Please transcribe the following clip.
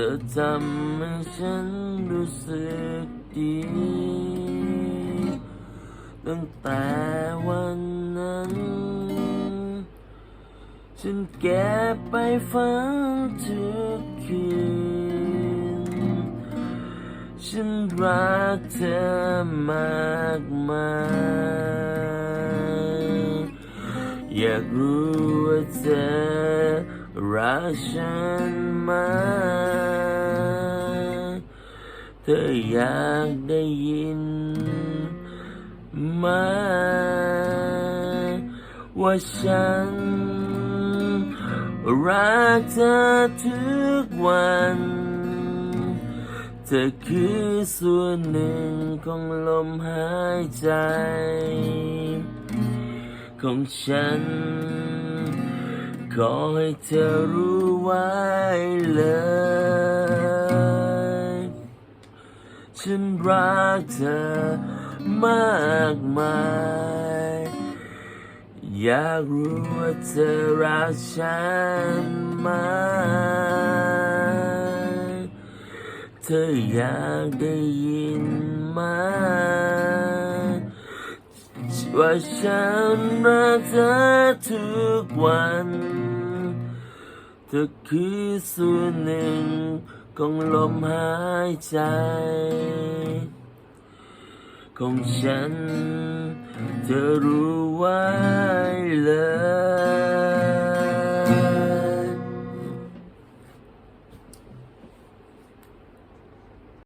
ธอทำให้ฉันรู้สึกดี ตั้งแต่วันนั้น ฉันแก็บไปฝันทุกคืน ฉันรักเธอมากมายอยากรู้ว่าเธอรักฉันไหม ธออยากได้ยินไหมว่าฉัน รักเธอทุกวัน เธอคือส่วนหนึ่งของลมหายใจ ของฉัน ขอให้เธอรู้ไว้เลย ฉันรักเธอมากมาย อยากรู้ว่าเธอรักฉันไหมเธออยากได้ยินไหมว่าฉันรักเธอทุกวัน เธอคือส่วนหนึ่ง คงลมหายใจ ของฉันเธอรู้ไว้เลย